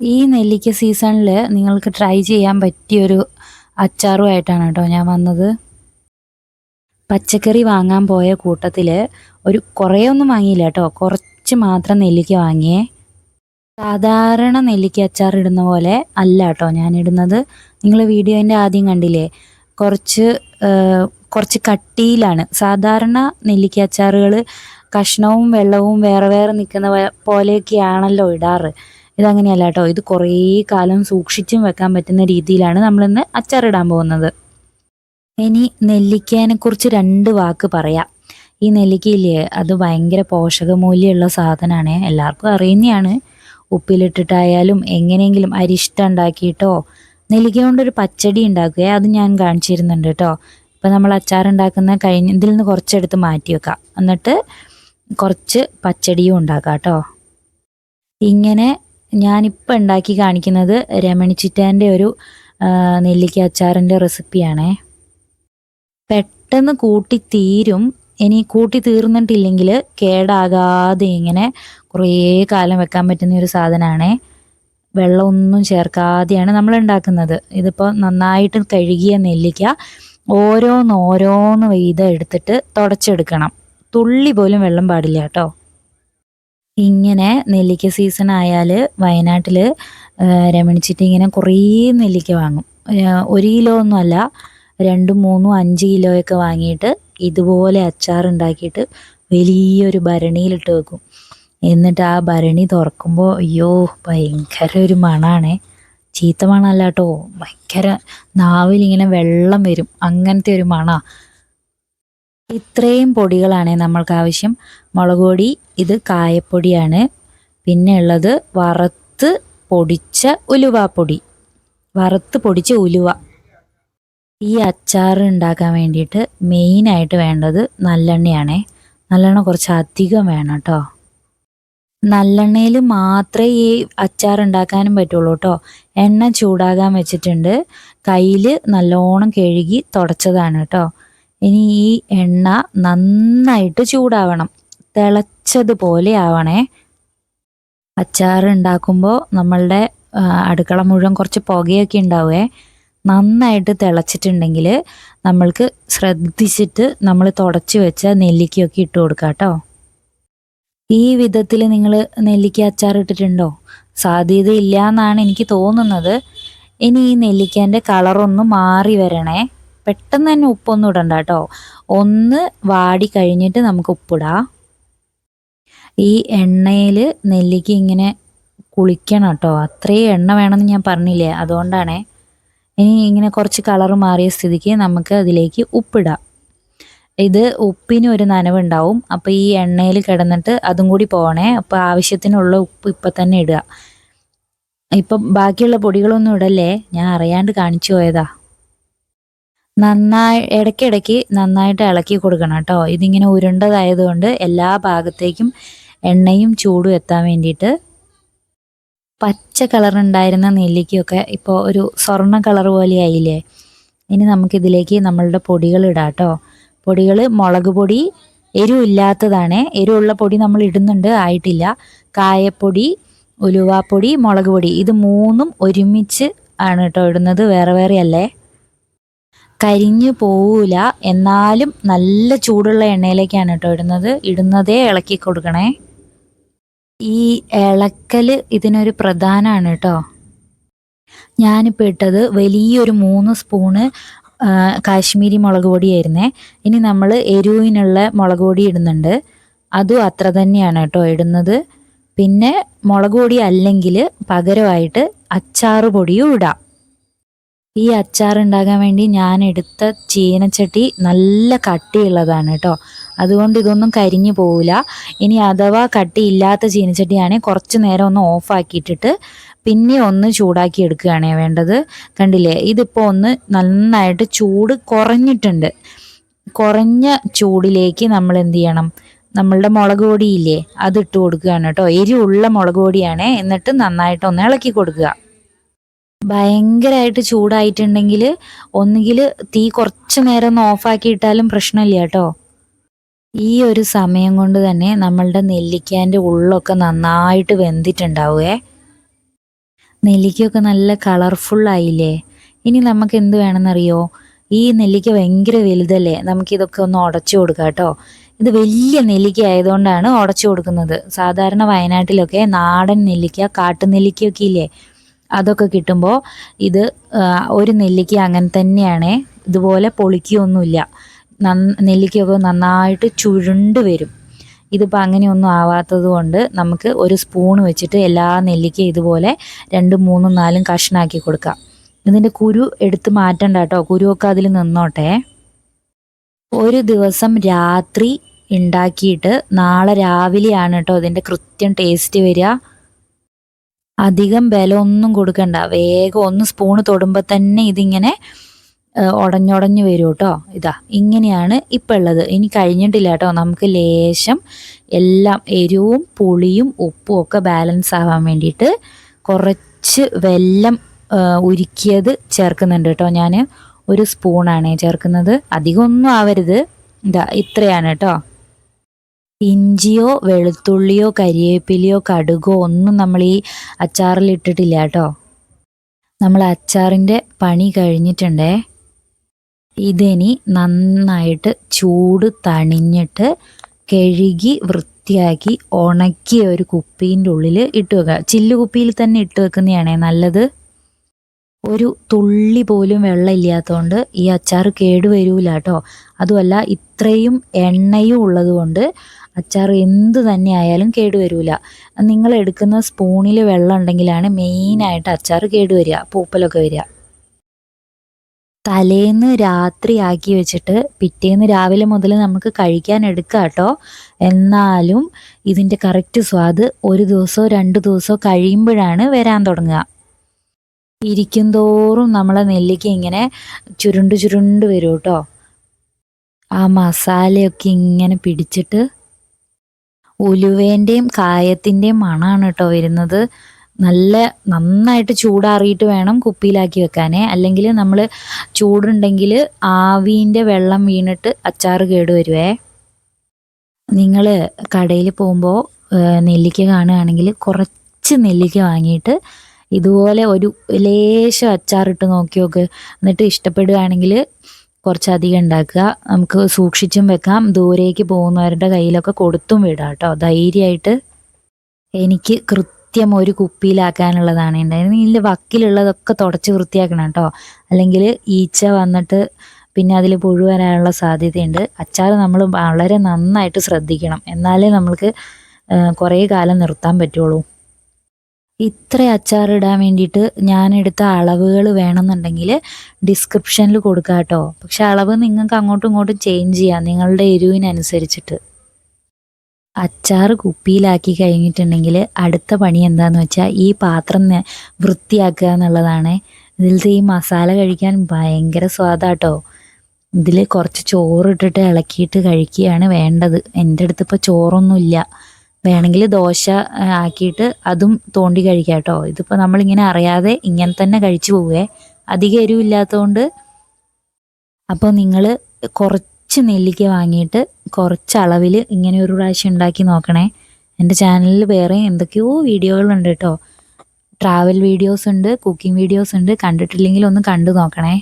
ഈ നെല്ലിക്ക സീസണിൽ നിങ്ങൾക്ക് ട്രൈ ചെയ്യാൻ പറ്റിയൊരു അച്ചാറുമായിട്ടാണ് കേട്ടോ ഞാൻ വന്നത്. പച്ചക്കറി വാങ്ങാൻ പോയ കൂട്ടത്തിൽ ഒരു കുറേ ഒന്നും വാങ്ങിയില്ല കേട്ടോ. കുറച്ച് മാത്രം നെല്ലിക്ക വാങ്ങിയേ. സാധാരണ നെല്ലിക്ക അച്ചാർ ഇടുന്ന പോലെ അല്ല കേട്ടോ ഞാൻ ഇടുന്നത്. നിങ്ങൾ വീഡിയോന്റെ ആദ്യം കണ്ടില്ലേ? കുറച്ച് കുറച്ച് കട്ടിയിലാണ്. സാധാരണ നെല്ലിക്ക അച്ചാറുകൾ കഷ്ണവും വെള്ളവും വേറെ വേറെ നിൽക്കുന്ന പോലെയൊക്കെയാണല്ലോ ഇടാറ്. ഇതങ്ങനെയല്ല കേട്ടോ ഇത് കുറേ കാലം സൂക്ഷിച്ചും വെക്കാൻ പറ്റുന്ന രീതിയിലാണ് നമ്മളിന്ന് അച്ചാറിടാൻ പോകുന്നത്. ഇനി നെല്ലിക്കേനെക്കുറിച്ച് രണ്ട് വാക്ക് പറയാം. ഈ നെല്ലിക്കയില്ലേ അത് ഭയങ്കര പോഷകമൂല്യമുള്ള സാധനമാണ്. എല്ലാവർക്കും അറിയുന്നതാണ്. ഉപ്പിലിട്ടിട്ടായാലും എങ്ങനെയെങ്കിലും അരിഷ്ട ഉണ്ടാക്കിയിട്ടോ നെല്ലിക്ക കൊണ്ടൊരു പച്ചടി ഉണ്ടാക്കുക അത് ഞാൻ കാണിച്ചിരുന്നുണ്ട് കേട്ടോ. ഇപ്പം നമ്മൾ അച്ചാർ ഉണ്ടാക്കുന്ന കഴിഞ്ഞ ഇതിൽ നിന്ന് കുറച്ചെടുത്ത് മാറ്റി വെക്കാം എന്നിട്ട് കുറച്ച് പച്ചടിയും ഉണ്ടാക്കാം കേട്ടോ. ഇങ്ങനെ ഞാനിപ്പോൾ ഉണ്ടാക്കി കാണിക്കുന്നത് രമണിച്ചിറ്റാന്റെ ഒരു നെല്ലിക്ക അച്ചാറിന്റെ റെസിപ്പിയാണേ. പെട്ടെന്ന് കൂട്ടി തീരും ഇനി കൂട്ടി തീർന്നിട്ടില്ലെങ്കിൽ കേടാകാതെ ഇങ്ങനെ കുറേ കാലം വെക്കാൻ പറ്റുന്ന ഒരു സാധനമാണേ വെള്ളമൊന്നും ചേർക്കാതെയാണ് നമ്മൾ ഉണ്ടാക്കുന്നത് ഇതിപ്പോൾ നന്നായിട്ട് കഴുകിയ നെല്ലിക്ക ഓരോന്നോരോന്ന് വെയ്ത എടുത്തിട്ട് തുടച്ചെടുക്കണം. തുള്ളി പോലും വെള്ളം പാടില്ല കേട്ടോ. ഇങ്ങനെ നെല്ലിക്ക സീസൺ ആയാൽ വയനാട്ടിൽ രമണിച്ചിട്ട് ഇങ്ങനെ കുറേ നെല്ലിക്ക വാങ്ങും. ഒരു കിലോ ഒന്നും അല്ല രണ്ടും മൂന്നും അഞ്ച് കിലോയൊക്കെ വാങ്ങിയിട്ട് ഇതുപോലെ അച്ചാർ ഉണ്ടാക്കിയിട്ട് വലിയൊരു ഭരണിയിലിട്ട് വെക്കും. എന്നിട്ട് ആ ഭരണി തുറക്കുമ്പോൾ അയ്യോ ഭയങ്കര ഒരു മണാണേ. ചീത്ത മണമല്ല കേട്ടോ ഭയങ്കര നാവിലിങ്ങനെ വെള്ളം വരും. അങ്ങനത്തെ ഒരു മണ. ഇത്രയും പൊടികളാണ് നമ്മൾക്ക് ആവശ്യം. മുളക് പൊടി ഇത് കായപ്പൊടിയാണ്. പിന്നെ ഉള്ളത് വറുത്ത് പൊടിച്ച ഉലുവാപ്പൊടി വറുത്ത് പൊടിച്ച ഉലുവ. ഈ അച്ചാർ ഉണ്ടാക്കാൻ വേണ്ടിയിട്ട് മെയിനായിട്ട് വേണ്ടത് നല്ലെണ്ണയാണേ. നല്ലെണ്ണ കുറച്ച് അധികം വേണം കേട്ടോ. നല്ലെണ്ണയിൽ മാത്രമേ ഈ അച്ചാർ ഉണ്ടാക്കാനും പറ്റുള്ളൂ കേട്ടോ. എണ്ണ ചൂടാകാൻ വെച്ചിട്ടുണ്ട്. കയ്യിൽ നല്ലോണം കഴുകി തുടച്ചതാണ് കേട്ടോ. ഇനി ഈ എണ്ണ നന്നായിട്ട് ചൂടാവണം. തിളച്ചതുപോലെ ആവണേ. അച്ചാർ ഉണ്ടാക്കുമ്പോൾ നമ്മളുടെ അടുക്കള മുഴുവൻ കുറച്ച് പുകയൊക്കെ ഉണ്ടാവുമേ നന്നായിട്ട് തിളച്ചിട്ടുണ്ടെങ്കിൽ നമ്മൾക്ക് ശ്രദ്ധിച്ചിട്ട് നമ്മൾ തുടച്ച് വെച്ച നെല്ലിക്കയൊക്കെ ഇട്ട് കൊടുക്കാം കേട്ടോ ഈ വിധത്തിൽ നിങ്ങൾ നെല്ലിക്ക അച്ചാർ ഇട്ടിട്ടുണ്ടോ? സാധ്യത ഇല്ല എന്നാണ് എനിക്ക് തോന്നുന്നത്. ഇനി ഈ നെല്ലിക്കേന്റെ കളറൊന്ന് മാറി വരണേ. പെട്ടെന്ന് തന്നെ ഉപ്പൊന്നും ഇടണ്ട കേട്ടോ. ഒന്ന് വാടി കഴിഞ്ഞിട്ട് നമുക്ക് ഉപ്പിടാം. ഈ എണ്ണയിൽ നെല്ലിക്ക ഇങ്ങനെ കുളിക്കണം കേട്ടോ. അത്രയും എണ്ണ വേണമെന്ന് ഞാൻ പറഞ്ഞില്ലേ? അതുകൊണ്ടാണേ. ഇനി ഇങ്ങനെ കുറച്ച് കളർ മാറിയ സ്ഥിതിക്ക് നമുക്ക് അതിലേക്ക് ഉപ്പിടാം. ഇത് ഉപ്പിന് ഒരു നനവുണ്ടാവും. അപ്പോൾ ഈ എണ്ണയിൽ കിടന്നിട്ട് അതും കൂടി പോകണേ. അപ്പോൾ ആവശ്യത്തിനുള്ള ഉപ്പ് ഇപ്പം തന്നെ ഇടുക. ഇപ്പം ബാക്കിയുള്ള പൊടികളൊന്നും ഇടല്ലേ? ഞാൻ അറിയാണ്ട് കാണിച്ചു പോയതാ. നന്നായി ഇടയ്ക്കിടയ്ക്ക് നന്നായിട്ട് ഇളക്കി കൊടുക്കണം കേട്ടോ. ഇതിങ്ങനെ ഉരുണ്ടതായതുകൊണ്ട് എല്ലാ ഭാഗത്തേക്കും എണ്ണയും ചൂടും എത്താൻ വേണ്ടിയിട്ട് പച്ച കളറുണ്ടായിരുന്ന നെല്ലിക്കയൊക്കെ ഇപ്പോൾ ഒരു സ്വർണ കളർ പോലെ ആയില്ലേ? ഇനി നമുക്കിതിലേക്ക് നമ്മളുടെ പൊടികൾ ഇടാം കേട്ടോ. പൊടികൾ മുളക് പൊടി എരിവില്ലാത്തതാണ് എരിവുള്ള പൊടി നമ്മൾ ഇടുന്നുണ്ട് ആയിട്ടില്ല. കായപ്പൊടി ഉലുവാപ്പൊടി മുളക് പൊടി. ഇത് മൂന്നും ഒരുമിച്ച് ആണ് കേട്ടോ ഇടുന്നത് വേറെ വേറെ അല്ലേ? കരിഞ്ഞു പോവില്ല എന്നാലും നല്ല ചൂടുള്ള എണ്ണയിലേക്കാണ് കേട്ടോ ഇടുന്നത്. ഇടുന്നതേ ഇളക്കി കൊടുക്കണേ. ഈ ഇളക്കൽ ഇതിനൊരു പ്രധാനമാണ് കേട്ടോ. ഞാനിപ്പോൾ ഇട്ടത് വലിയൊരു മൂന്ന് സ്പൂണ് കാശ്മീരി മുളക് പൊടിയായിരുന്നേ. ഇനി നമ്മൾ എരിവിനുള്ള മുളക് പൊടി ഇടുന്നുണ്ട്. അതും അത്ര തന്നെയാണ് കേട്ടോ ഇടുന്നത്. പിന്നെ മുളക് പൊടി അല്ലെങ്കിൽ പകരമായിട്ട് അച്ചാറ് പൊടിയും ഇടാം. ഈ അച്ചാർ ഉണ്ടാകാൻ വേണ്ടി ഞാൻ എടുത്ത ചീനച്ചട്ടി നല്ല കട്ടിയുള്ളതാണ് കേട്ടോ. അതുകൊണ്ട് ഇതൊന്നും കരിഞ്ഞു പോവില്ല. ഇനി അഥവാ കട്ടിയില്ലാത്ത ചീനച്ചട്ടിയാണെങ്കിൽ കുറച്ച് നേരം ഒന്ന് ഓഫാക്കിയിട്ടിട്ട് പിന്നെ ഒന്ന് ചൂടാക്കി എടുക്കുകയാണ് വേണ്ടത്. കണ്ടില്ലേ? ഇതിപ്പോൾ ഒന്ന് നന്നായിട്ട് ചൂട് കുറഞ്ഞിട്ടുണ്ട്. കുറഞ്ഞ ചൂടിലേക്ക് നമ്മൾ എന്ത് ചെയ്യണം? നമ്മളുടെ മുളക് പൊടിയില്ലേ അത് ഇട്ട് കൊടുക്കുകയാണ് കേട്ടോ. എരിവുള്ള മുളക് പൊടിയാണ്. എന്നിട്ട് നന്നായിട്ട് ഒന്ന് ഇളക്കി കൊടുക്കുക. ഭയങ്കരമായിട്ട് ചൂടായിട്ടുണ്ടെങ്കിൽ ഒന്നുകിൽ തീ കുറച്ച് നേരം ഒന്ന് ഓഫാക്കി ഇട്ടാലും പ്രശ്നമില്ല കേട്ടോ. ഈ ഒരു സമയം കൊണ്ട് തന്നെ നമ്മളുടെ നെല്ലിക്കാന്റെ ഉള്ളൊക്കെ നന്നായിട്ട് വെന്തിട്ടുണ്ടാവുകയെ നെല്ലിക്കയൊക്കെ നല്ല കളർഫുള്ളായില്ലേ ഇനി നമുക്ക് എന്ത് വേണമെന്നറിയോ? ഈ നെല്ലിക്ക ഭയങ്കര വലുതല്ലേ? നമുക്കിതൊക്കെ ഒന്ന് ഉടച്ചു കൊടുക്കാം കേട്ടോ. ഇത് വലിയ നെല്ലിക്ക ആയതുകൊണ്ടാണ് ഉടച്ചു കൊടുക്കുന്നത്. സാധാരണ വയനാട്ടിലൊക്കെ നാടൻ നെല്ലിക്ക കാട്ടുനെല്ലിക്കയൊക്കെ ഇല്ലേ? അതൊക്കെ കിട്ടുമ്പോൾ ഇത് ഒരു നെല്ലിക്ക അങ്ങനെ തന്നെയാണ്. ഇതുപോലെ പൊളിക്കുകയൊന്നുമില്ല നെല്ലിക്കയൊക്കെ നന്നായിട്ട് ചുരുണ്ട് വരും. ഇതിപ്പോൾ അങ്ങനെയൊന്നും ആവാത്തത് കൊണ്ട് നമുക്ക് ഒരു സ്പൂൺ വെച്ചിട്ട് എല്ലാ നെല്ലിക്ക ഇതുപോലെ രണ്ടും മൂന്നും നാലും കഷ്ണാക്കി കൊടുക്കാം. ഇതിന്റെ കുരു എടുത്ത് മാറ്റണ്ട കേട്ടോ. കുരുവൊക്കെ അതിൽ നിന്നോട്ടെ. ഒരു ദിവസം രാത്രി ഉണ്ടാക്കിയിട്ട് നാളെ രാവിലെയാണ് കേട്ടോ ഇതിന്റെ കൃത്യം ടേസ്റ്റ് വരിക. അധികം ബലമൊന്നും കൊടുക്കണ്ട. വേഗം ഒന്ന് സ്പൂണ് തൊടുമ്പോൾ തന്നെ ഇതിങ്ങനെ ഉടഞ്ഞുടഞ്ഞു വരും കേട്ടോ ഇതാ ഇങ്ങനെയാണ് ഇപ്പം ഉള്ളത് ഇനി കഴിഞ്ഞിട്ടില്ല കേട്ടോ നമുക്ക് ലേശം എല്ലാം എരിവും പുളിയും ഉപ്പും ഒക്കെ ബാലൻസ് ആവാൻ വേണ്ടിയിട്ട് കുറച്ച് വെല്ലം ഉരുക്കിയത് ചേർക്കുന്നുണ്ട് കേട്ടോ ഞാൻ ഒരു സ്പൂണാണ് ചേർക്കുന്നത്. അധികം ഒന്നും ആവരുത്. ഇതാ ഇത്രയാണ് കേട്ടോ ഇഞ്ചിയോ വെളുത്തുള്ളിയോ കരിവേപ്പിലയോ കടുകോ ഒന്നും നമ്മൾ ഈ അച്ചാറിൽ ഇട്ടിട്ടില്ല കേട്ടോ. നമ്മൾ അച്ചാറിന്റെ പണി കഴിഞ്ഞിട്ടുണ്ടേ. ഇതിനി നന്നായിട്ട് ചൂട് തണിഞ്ഞിട്ട് കഴുകി വൃത്തിയാക്കി ഉണക്കിയ ഒരു കുപ്പീന്റെ ഉള്ളിൽ ഇട്ട് വെക്കുക. ചില്ല് കുപ്പിയിൽ തന്നെ ഇട്ട് വെക്കുന്നതാണേ നല്ലത്. ഒരു തുള്ളി പോലും വെള്ളം ഇല്ലാത്തതുകൊണ്ട് ഈ അച്ചാർ കേടുവരൂല കേട്ടോ. അതുമല്ല ഇത്രയും എണ്ണയും ഉള്ളതുകൊണ്ട് അച്ചാർ എന്ത് തന്നെ ആയാലും കേടുവരില്ല നിങ്ങൾ എടുക്കുന്ന സ്പൂണിൽ വെള്ളം ഉണ്ടെങ്കിലാണ് മെയിനായിട്ട് അച്ചാർ കേടുവരിക പൂപ്പലൊക്കെ വരിക. തലേന്ന് രാത്രി ആക്കി വെച്ചിട്ട് പിറ്റേന്ന് രാവിലെ മുതൽ നമുക്ക് കഴിക്കാൻ എടുക്കാം കേട്ടോ. എന്നാലും ഇതിന്റെ കറക്റ്റ് സ്വാദ് ഒരു ദിവസമോ രണ്ട് ദിവസമോ കഴിയുമ്പോഴാണ് വരാൻ തുടങ്ങുക. ഇരിക്കും തോറും നമ്മളെ നെല്ലിക്ക ഇങ്ങനെ ചുരുണ്ട് ചുരുണ്ട് വരും കേട്ടോ. ആ മസാലയൊക്കെ ഇങ്ങനെ പിടിച്ചിട്ട് ഉലുവേന്റെയും കായത്തിന്റെയും മണമാണ് കേട്ടോ വരുന്നത്. നല്ല നന്നായിട്ട് ചൂടാറിയിട്ട് വേണം കുപ്പിയിലാക്കി വെക്കാനേ. അല്ലെങ്കിൽ നമ്മൾ ചൂടുണ്ടെങ്കിൽ ആവീന്റെ വെള്ളം വീണിട്ട് അച്ചാർ കേടുവരുവേ നിങ്ങൾ കടയിൽ പോകുമ്പോൾ നെല്ലിക്ക കാണുകയാണെങ്കിൽ കുറച്ച് നെല്ലിക്ക വാങ്ങിയിട്ട് ഇതുപോലെ ഒരു ലേശം അച്ചാറിട്ട് നോക്കി നോക്ക് എന്നിട്ട് ഇഷ്ടപ്പെടുകയാണെങ്കിൽ കുറച്ചധികം ഉണ്ടാക്കുക. നമുക്ക് സൂക്ഷിച്ചും വെക്കാം. ദൂരേക്ക് പോകുന്നവരുടെ കയ്യിലൊക്കെ കൊടുത്തും വിടാം കേട്ടോ. ധൈര്യമായിട്ട് എനിക്ക് കൃത്യം ഒരു കുപ്പിയിലാക്കാനുള്ളതാണ്. ഉണ്ടായിരുന്നത് ഇതിന്റെ വക്കിലുള്ളതൊക്കെ തുടച്ച് വൃത്തിയാക്കണം കേട്ടോ. അല്ലെങ്കിൽ ഈച്ച വന്നിട്ട് പിന്നെ അതിൽ പുഴു വരാനുള്ള സാധ്യതയുണ്ട്. അച്ചാർ നമ്മൾ വളരെ നന്നായിട്ട് ശ്രദ്ധിക്കണം. എന്നാലേ നമ്മൾക്ക് കുറേ കാലം നിർത്താൻ പറ്റുള്ളൂ. ഇത്ര അച്ചാർ അച്ചാറിടാൻ വേണ്ടിയിട്ട് ഞാൻ എടുത്ത അളവുകൾ വേണമെന്നുണ്ടെങ്കിൽ ഡിസ്ക്രിപ്ഷനിൽ കൊടുക്കാം കേട്ടോ. പക്ഷെ അളവ് നിങ്ങൾക്ക് അങ്ങോട്ടും ഇങ്ങോട്ടും ചേഞ്ച് ചെയ്യാം. നിങ്ങളുടെ എരിവിനനുസരിച്ചിട്ട്. അച്ചാർ കുപ്പിയിലാക്കി കഴിഞ്ഞിട്ടുണ്ടെങ്കിൽ അടുത്ത പണി എന്താണെന്ന് വെച്ചാൽ ഈ പാത്രം വൃത്തിയാക്കുക എന്നുള്ളതാണ്. ഇതിലത്തെ ഈ മസാല കഴിക്കാൻ ഭയങ്കര സ്വാദാട്ടോ ഇതിൽ കുറച്ച് ചോറിട്ടിട്ട് ഇളക്കിയിട്ട് കഴിക്കുകയാണ് വേണ്ടത്. എന്റെ അടുത്ത് ഇപ്പോൾ ചോറൊന്നുമില്ല. വേണമെങ്കിൽ ദോശ ആക്കിയിട്ട് അതും തോണ്ടി കഴിക്കാം കേട്ടോ. ഇതിപ്പോൾ നമ്മളിങ്ങനെ അറിയാതെ ഇങ്ങനെ തന്നെ കഴിച്ചു പോവേ. അധികം എരിവില്ലാത്തതുകൊണ്ട് അപ്പോൾ നിങ്ങൾ കുറച്ച് നെല്ലിക്ക വാങ്ങിയിട്ട് കുറച്ച് അളവിൽ ഇങ്ങനെ ഒരു പ്രാവശ്യം ഉണ്ടാക്കി നോക്കണേ. എന്റെ ചാനലിൽ വേറെ എന്തൊക്കെയോ വീഡിയോകളുണ്ട് കേട്ടോ. ട്രാവൽ വീഡിയോസ് ഉണ്ട് കുക്കിംഗ് വീഡിയോസ് ഉണ്ട്. കണ്ടിട്ടില്ലെങ്കിൽ ഒന്ന് കണ്ടു നോക്കണേ.